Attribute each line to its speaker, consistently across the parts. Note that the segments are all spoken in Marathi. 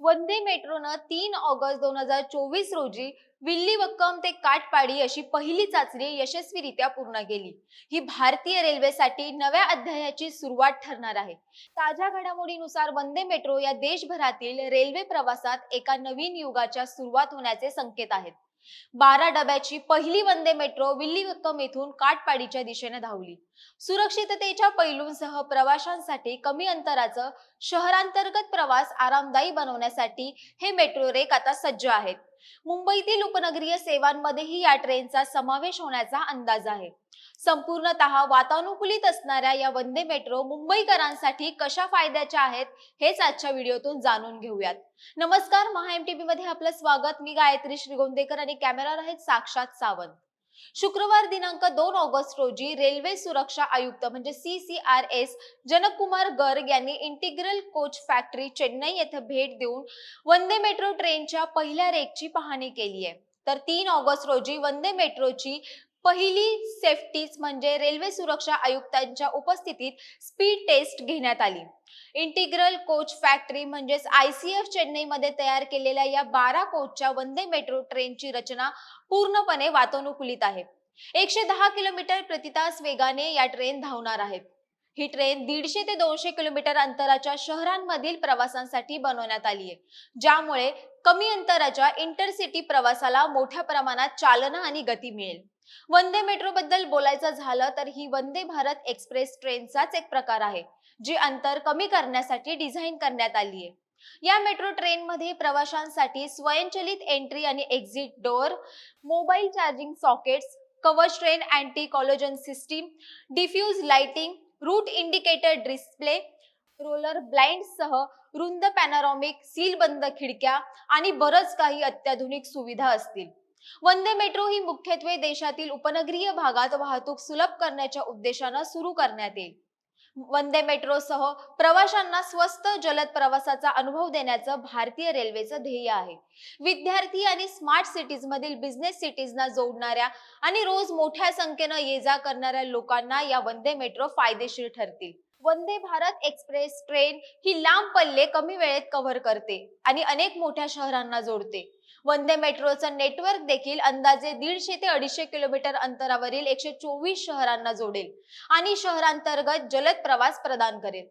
Speaker 1: वंदे मेट्रोनं तीन ऑगस्ट दोन हजार चोवीस रोजी विल्लीवक्कम ते काटपाडी अशी पहिली चाचणी यशस्वीरित्या पूर्ण केली. ही भारतीय रेल्वेसाठी नव्या अध्यायाची सुरुवात ठरणार आहे. ताज्या घडामोडीनुसार वंदे मेट्रो या देशभरातील रेल्वे प्रवासात एका नवीन युगाच्या सुरुवात होण्याचे संकेत आहेत. बारा डब्याची पहिली वंदे मेट्रो विल्लीवक्कम येथून काटपाडीच्या दिशेने धावली. सुरक्षिततेच्या पैलूंसह प्रवाशांसाठी कमी अंतराचं शहरांतर्गत प्रवास आरामदायी बनवण्यासाठी हे मेट्रो रेक आता सज्ज आहेत. मुंबईतील उपनगरीय सेवांमध्येही या ट्रेनचा समावेश होण्याचा अंदाज आहे. संपूर्णतः वातानुकूलित असणाऱ्या या वंदे मेट्रो मुंबईकरांसाठी कशा फायद्याच्या आहेत हेच आजच्या व्हिडिओतून जाणून घेऊयात. नमस्कार महा एममध्ये आपलं स्वागत. मी गायत्री श्रीगोंदेकर आणि कॅमेरा आहेत साक्षात सावंत. शुक्रवार दिनांक दोन ऑगस्ट रोजी रेल्वे सुरक्षा आयुक्त म्हणजे C C R S Janakkumar Garg यांनी इंटिग्रल कोच फॅक्टरी चेन्नई येथे भेट देऊन वंदे मेट्रो ट्रेनच्या पहिल्या रेकची पाहणी केली आहे. तर तीन ऑगस्ट रोजी वंदे मेट्रोची पहिली सेफ्टीज म्हणजे रेल्वे सुरक्षा आयुक्तांच्या उपस्थितीत स्पीड टेस्ट घेण्यात आली. इंटिग्रल कोच फॅक्टरी म्हणजेच आय सी एफ चेन्नईमध्ये तयार केलेल्या या बारा कोचच्या वंदे मेट्रो ट्रेनची रचना पूर्णपणे वातानुकूलित आहे. एकशे दहा किलोमीटर प्रतितास वेगाने या ट्रेन धावणार आहेत. ही ट्रेन दीडशे ते दोनशे किलोमीटर अंतराच्या शहरांमधील प्रवासांसाठी बनवण्यात आली आहे. ज्यामुळे कमी अंतराच्या इंटरसिटी प्रवासाला मोठ्या प्रमाणात चालना आणि गती मिळेल. वंदे मेट्रो बद्दल बोलायचं झालं तर ही वंदे भारत एक्सप्रेस ट्रेनचाच एक प्रकार आहे जी अंतर कमी करण्यासाठी डिझाईन करण्यात आली आहे या मेट्रो ट्रेन मध्ये प्रवाशांसाठी स्वयंचलित एंट्री आणि exit door mobile charging sockets Kavach train anti collision system diffuse lighting route indicator display roller blind सह रुंद पॅनारॉमिक सील बंद खिडक्या आणि बरंच काही अत्याधुनिक सुविधा असतील. वंदे मेट्रो ही मुख्यत्वे देशातील उपनगरीय भागात वाहतूक सुलभ करण्याच्या उद्देशानं सुरू करण्यात येईल. वंदे मेट्रोसह प्रवाशांना स्वस्त जलद प्रवासाचा अनुभव देण्याचं भारतीय रेल्वेचं ध्येय आहे. विद्यार्थी आणि स्मार्ट सिटीज मधील बिझनेस सिटीजना जोडणाऱ्या आणि रोज मोठ्या संख्येनं ये जा करणाऱ्या लोकांना या वंदे मेट्रो फायदेशीर ठरतील. वंदे भारत एक्सप्रेस ट्रेन ही लांब पल्ले कमी वेळेत कव्हर करते आणि अनेक मोठ्या शहरांना जोडते. वंदे मेट्रोचं नेटवर्क देखील अंदाजे दीडशे ते अडीचशे किलोमीटर अंतरावरील एकशे चोवीस शहरांना जोडेल आणि शहरांतर्गत जलद प्रवास प्रदान करेल.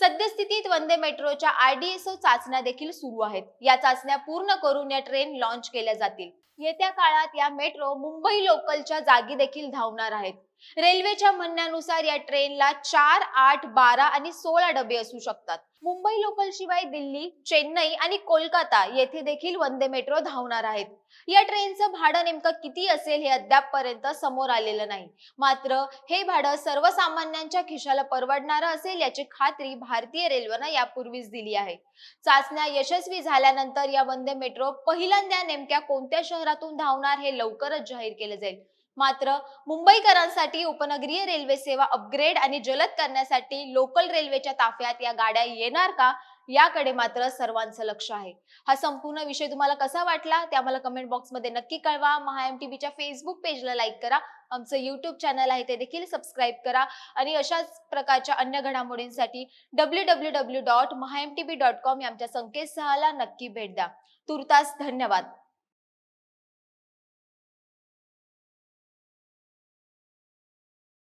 Speaker 1: सद्यस्थितीत वंदे मेट्रोच्या आरडीएसओ चाचण्या देखील सुरू आहेत. या चाचण्या पूर्ण करून या ट्रेन लॉन्च केल्या जातील. येत्या काळात या मेट्रो मुंबई लोकलच्या जागी देखील धावणार आहेत. रेल्वेच्या म्हणण्यानुसार या ट्रेनला चार आठ बारा आणि सोळा डबे असू शकतात. मुंबई लोकल शिवाय दिल्ली चेन्नई आणि कोलकाता येथे देखील वंदे मेट्रो धावणार आहेत. या ट्रेनचं भाडं नेमकं किती असेल हे अद्याप पर्यंत समोर आलेलं नाही. मात्र हे भाडं सर्वसामान्यांच्या खिशाला परवडणारं असेल याची खात्री भारतीय रेल्वेनं यापूर्वीच दिली आहे. चाचण्या यशस्वी झाल्यानंतर या वंदे मेट्रो पहिल्यांदा नेमक्या कोणत्या शहरातून धावणार हे लवकरच जाहीर केलं जाईल. मात्र मुंबईकरांसाठी उपनगरीय रेल्वे सेवा अपग्रेड आणि जलद करण्यासाठी लोकल रेल्वेच्या ताफ्यात या गाड्या येणार का याकडे मात्र सर्वांचं लक्ष आहे. हा संपूर्ण विषय तुम्हाला कसा वाटला ते आम्हाला कमेंट बॉक्समध्ये नक्की कळवा. महा एम टीव्हीच्या फेसबुक पेजला लाईक करा. आमचं युट्यूब चॅनल आहे ते देखील सबस्क्राईब करा. आणि अशाच प्रकारच्या अन्य घडामोडींसाठी W W W dot Maha M T V dot com या आमच्या संकेतस्थळाला नक्की भेट द्या. तुर्तास धन्यवाद.